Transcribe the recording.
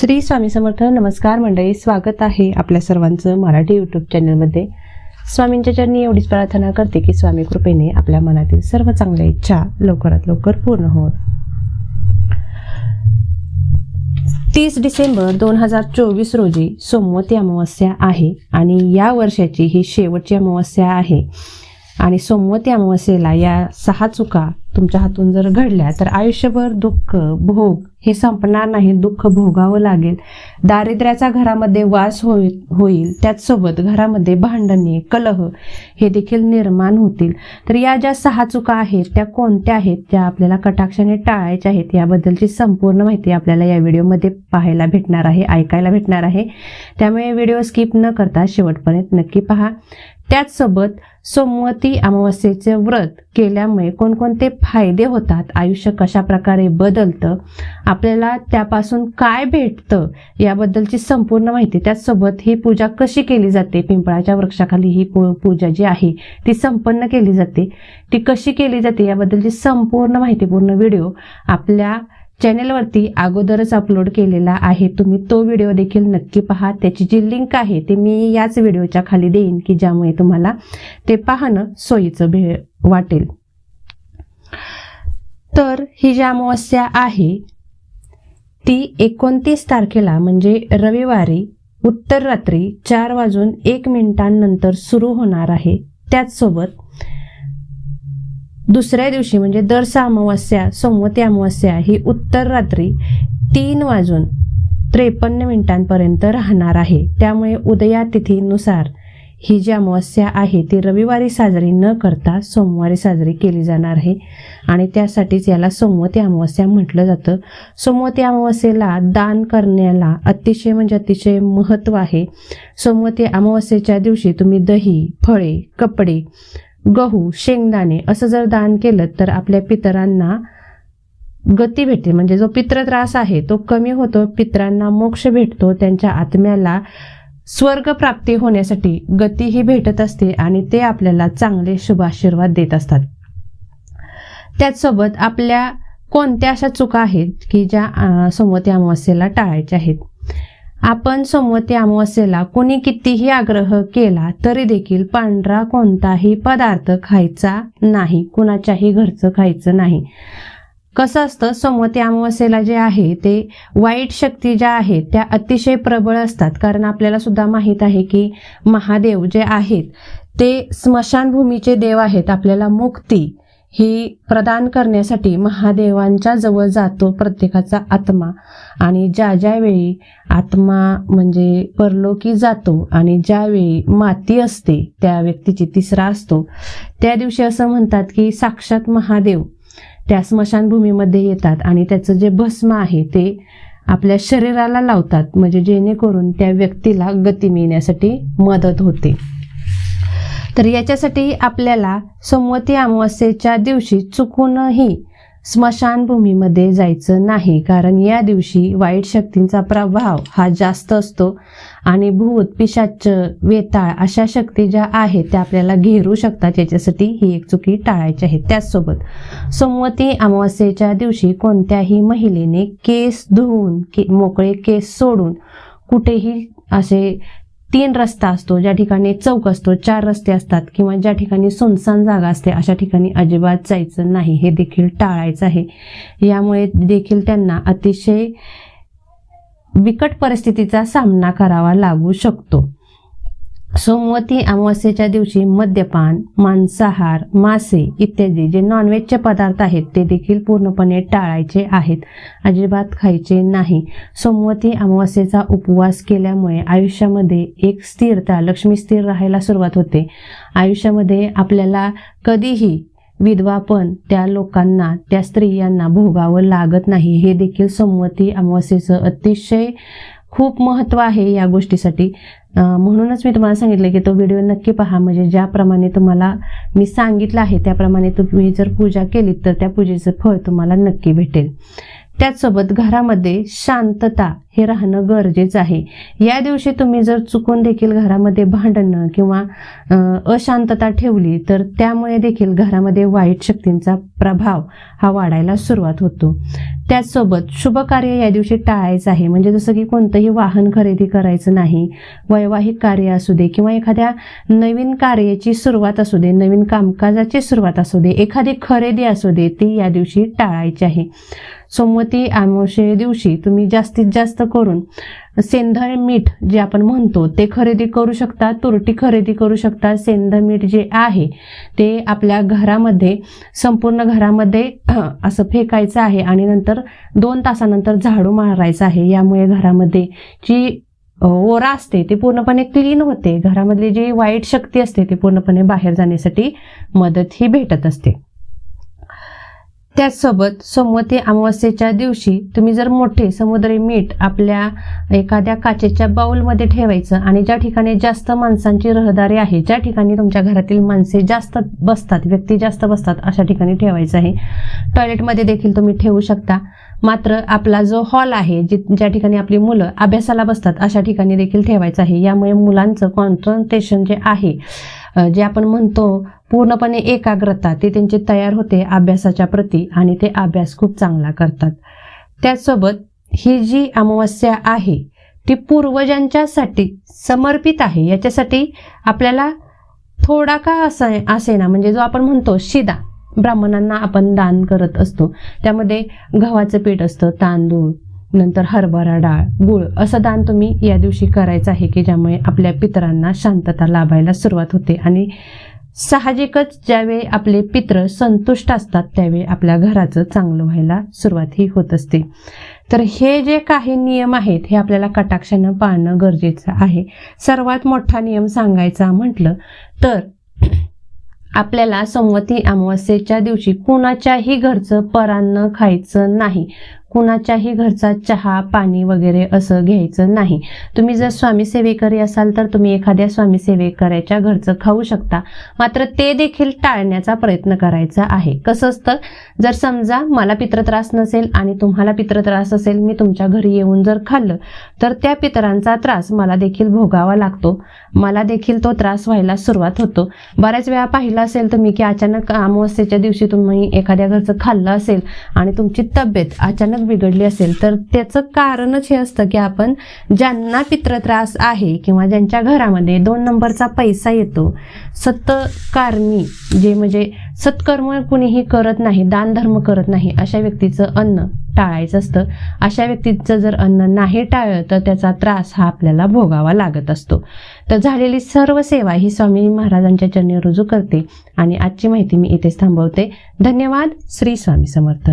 श्री स्वामी समर्थ नमस्कार मंडळी स्वागत आहे आपल्या सर्वांचं मराठी यूट्यूब चॅनलमध्ये स्वामींच्या चरणी एवढीच प्रार्थना करते की स्वामी कृपेने आपल्या मनातील सर्व चांगल्या इच्छा लवकरात लवकर पूर्ण होत तीस डिसेंबर दोन हजार चोवीस रोजी सोमवती अमावस्या आहे आणि या वर्षाची ही शेवटची अमावस्या आहे. आणि सोमवती अमावस्येला या सहा चुका तुमच्या हातून जर घडल्या तर आयुष्यभर दुःख भोग हे संपणार नाही. दुःख भोगावं लागेल. दारिद्र्याचा घरामध्ये वास होईल होईल. त्याचसोबत घरामध्ये भांडणे कलह हे देखील निर्माण होतील. तर या ज्या सहा चुका आहेत त्या कोणत्या आहेत ज्या आपल्याला कटाक्षाने टाळायच्या आहेत याबद्दलची संपूर्ण माहिती आपल्याला या व्हिडिओमध्ये पाहायला भेटणार आहे ऐकायला भेटणार आहे. त्यामुळे व्हिडिओ स्किप न करता शेवटपर्यंत नक्की पहा. त्याचसोबत सोमवती अमावस्येचे व्रत केल्यामुळे कोणकोणते फायदे होतात? आयुष्य कशा प्रकारे बदलतं? आपल्याला त्यापासून काय भेटतं? याबद्दलची संपूर्ण माहिती त्याचसोबत ही पूजा कशी केली जाते? पिंपळाच्या वृक्षाखाली ही पू पूजा जी आहे ती संपन्न केली जाते. ती कशी केली जाते? याबद्दलची संपूर्ण माहितीपूर्ण व्हिडिओ आपल्या चॅनेलवरती अगोदरच अपलोड केलेला आहे. तुम्ही तो व्हिडिओ देखील नक्की पहा. त्याची जी लिंक आहे ते मी याच व्हिडिओच्या खाली देईन की ज्यामुळे तुम्हाला ते पाहणं सोयीचं भे वाटेल. तर ही जी अमावस्या आहे ती एकोणतीस तारखेला म्हणजे रविवारी उत्तर रात्री चार वाजून एक मिनिटांनंतर सुरू होणार आहे. त्याचसोबत दुसऱ्या दिवशी म्हणजे दर अमावस्या सोमवती अमावस्या ही उत्तर रात्री तीन वाजून त्रेपन्न मिनिटांपर्यंत राहणार आहे. त्यामुळे उदया तिथीनुसार ही जी अमावस्या आहे ती रविवारी साजरी न करता सोमवारी साजरी केली जाणार आहे. आणि त्यासाठीच याला सोमवती अमावस्या म्हटलं जातं. सोमवती अमावस्येला दान करण्याला अतिशय म्हणजे अतिशय महत्त्व आहे. सोमवती अमावस्येच्या दिवशी तुम्ही दही फळे कपडे गहू शेंगदाणे असं जर दान केलं तर आपल्या पितरांना गती भेटते. म्हणजे जो पित्र त्रास आहे तो कमी होतो पितरांना मोक्ष भेटतो त्यांच्या आत्म्याला स्वर्ग प्राप्ती होण्यासाठी गतीही भेटत असते आणि ते आपल्याला चांगले शुभ आशीर्वाद देत असतात. त्याचसोबत आपल्या कोणत्या अशा चुका आहेत की ज्या सोमवती अमावस्येला टाळायच्या आहेत? आपण सोमवती अमावस्येला कोणी कितीही आग्रह केला तरी देखील पांढरा कोणताही पदार्थ खायचा नाही कुणाच्याही घरचं खायचं नाही. कसं असतं सोमवती अमावस्येला जे आहे ते वाईट शक्ती ज्या आहेत त्या अतिशय प्रबळ असतात. कारण आपल्याला सुद्धा माहीत आहे की महादेव जे आहेत ते स्मशानभूमीचे देव आहेत आपल्याला मुक्ती ही प्रदान करण्यासाठी महादेवांच्या जवळ जातो प्रत्येकाचा आत्मा. आणि ज्या ज्यावेळी आत्मा म्हणजे परलोकी जातो आणि ज्यावेळी माती असते त्या व्यक्तीची तिसरा असतो. त्या दिवशी असं म्हणतात की साक्षात महादेव त्या स्मशानभूमीमध्ये येतात आणि त्याचं जे भस्म आहे ते आपल्या शरीराला लावतात. म्हणजे जेणेकरून त्या व्यक्तीला गती मिळण्यासाठी मदत होते. तर याच्यासाठी आपल्याला संवती अमावस्येच्या दिवशी चुकूनही स्मशानभूमीमध्ये जायचं नाही. कारण या दिवशी वाईट शक्तींचा प्रभाव हा जास्त असतो आणि भूत पिशाच वेताळ अशा शक्ती ज्या आहेत त्या आपल्याला घेरू शकतात. याच्यासाठी ही एक चुकी टाळायची आहे. त्याचसोबत सोमवती अमावस्येच्या दिवशी कोणत्याही महिलेने केस धुवून के मोकळे केस सोडून कुठेही असे तीन रस्ता असतो ज्या ठिकाणी चौक असतो चार रस्ते असतात किंवा ज्या ठिकाणी सुनसान जागा असते अशा ठिकाणी अजिबात जायचं नाही. हे देखील टाळायचं आहे. यामुळे देखील त्यांना अतिशय बिकट परिस्थितीचा सामना करावा लागू शकतो. सोमवती अमावस्येच्या दिवशी मद्यपान मांसाहार मासे इत्यादी जे नॉनव्हेजचे पदार्थ आहेत ते देखील पूर्णपणे टाळायचे आहेत. अजिबात खायचे नाही. सोमवती अमावस्येचा उपवास केल्यामुळे आयुष्यामध्ये एक स्थिरता लक्ष्मी स्थिर राहायला सुरुवात होते. आयुष्यामध्ये आपल्याला कधीही विधवापण त्या लोकांना त्या स्त्रियांना भोगावं लागत नाही. हे देखील सोमवती अमावस्येचं अतिशय खूप महत्त्व आहे या गोष्टीसाठी. म्हणूनच मी तुम्हाला सांगितलं की तो व्हिडिओ नक्की पहा. म्हणजे ज्याप्रमाणे तुम्हाला मी सांगितलं आहे त्याप्रमाणे तुम्ही जर पूजा केली तर त्या पूजेचं फळ तुम्हाला नक्की भेटेल. त्याचसोबत घरामध्ये शांतता हे राहणं गरजेचं आहे. या दिवशी तुम्ही जर चुकून देखील घरामध्ये भांडणं किंवा अशांतता ठेवली तर त्यामुळे देखील घरामध्ये वाईट शक्तींचा प्रभाव हा वाढायला सुरुवात होतो. त्याचसोबत शुभ कार्य या दिवशी टाळायचं आहे. म्हणजे जसं की कोणतंही वाहन खरेदी करायचं नाही वैवाहिक कार्य असू दे किंवा एखाद्या नवीन कार्याची सुरुवात असू दे नवीन कामकाजाची सुरुवात असू दे एखादी खरेदी असू दे ती या दिवशी टाळायची आहे. सोमवती आमोशे दिवशी तुम्ही जास्तीत जास्त करून सेंधळ मीठ जे आपण म्हणतो ते खरेदी करू शकता तुरटी खरेदी करू शकता. सेंधळ मीठ जे आहे ते आपल्या घरामध्ये संपूर्ण घरामध्ये असं फेकायचं आहे आणि नंतर दोन तासानंतर झाडू मारायचं आहे. यामुळे घरामध्ये जी ओरा असते ते पूर्णपणे क्लीन होते. घरामधली जी वाईट शक्ती असते ती पूर्णपणे बाहेर जाण्यासाठी मदत ही भेटत असते. त्याचसोबत सोमवती अमावस्येच्या दिवशी तुम्ही जर मोठे समुद्री मीठ आपल्या एखाद्या काचेच्या बाऊलमध्ये ठेवायचं आणि ज्या ठिकाणी जास्त माणसांची रहदारी आहे ज्या ठिकाणी तुमच्या घरातील माणसे जास्त बसतात व्यक्ती जास्त बसतात अशा ठिकाणी ठेवायचं आहे. टॉयलेटमध्ये देखील तुम्ही ठेवू शकता. मात्र आपला जो हॉल आहे जि ज्या ठिकाणी आपली मुलं अभ्यासाला बसतात अशा ठिकाणी देखील ठेवायचं आहे. यामुळे मुलांचं कॉन्सन्ट्रेशन जे आहे जे आपण म्हणतो पूर्णपणे एकाग्रता ते त्यांची तयार होते अभ्यासाच्या प्रती आणि ते अभ्यास खूप चांगला करतात. त्याचसोबत ही जी अमावस्या आहे ती पूर्वजांच्यासाठी समर्पित आहे. याच्यासाठी आपल्याला थोडा का असा असे ना म्हणजे जो आपण म्हणतो शिदा ब्राह्मणांना आपण दान करत असतो. त्यामध्ये गव्हाचं पीठ असतं तांदूळ नंतर हरभरा डाळ गुळ असं दान तुम्ही या दिवशी करायचं आहे की ज्यामुळे आपल्या पितरांना शांतता लाभायला सुरुवात होते. आणि साहजिकच ज्यावेळी आपले पित्र संतुष्ट असतात त्यावेळी आपल्या घराचं चांगलं व्हायला सुरुवात ही होत असते. तर हे जे काही नियम आहेत हे आपल्याला कटाक्षानं पाळणं गरजेचं आहे. सर्वात मोठा नियम सांगायचा म्हटलं तर आपल्याला संवती अमावस्येच्या दिवशी कुणाच्याही घरचं परान्न खायचं नाही. कुणाच्याही घरचा चहा पाणी वगैरे असं घ्यायचं नाही. तुम्ही जर स्वामी सेवेकरी असाल तर तुम्ही एखाद्या स्वामी सेवेकऱ्याच्या घरचं खाऊ शकता. मात्र ते देखील टाळण्याचा प्रयत्न करायचा आहे. कसं असतं? जर समजा मला पित्रत्रास नसेल आणि तुम्हाला पित्रत्रास असेल मी तुमच्या घरी येऊन जर खाल्लं तर त्या पितरांचा त्रास मला देखील भोगावा लागतो. मला देखील तो त्रास व्हायला सुरुवात होतो. बऱ्याच वेळा पाहिलं असेल तुम्ही की अचानक अमावस्येच्या दिवशी तुम्ही एखाद्या घरचं खाल्लं असेल आणि तुमची तब्येत अचानक बिघडली असेल तर त्याचं कारणच हे असतं की आपण ज्यांना पित्रत्रास आहे किंवा ज्यांच्या घरामध्ये दोन नंबरचा पैसा येतो सत्कारणी जे म्हणजे सत्कर्म कुणीही करत नाही दानधर्म करत नाही अशा व्यक्तीचं अन्न टाळायचं असतं. अशा व्यक्तीचं जर अन्न नाही टाळलं तर त्याचा त्रास हा आपल्याला भोगावा लागत असतो. तर झालेली सर्व सेवा ही स्वामी महाराजांच्या चरणी रुजू करते. आणि आजची माहिती मी इथेच थांबवते. धन्यवाद. श्री स्वामी समर्थ.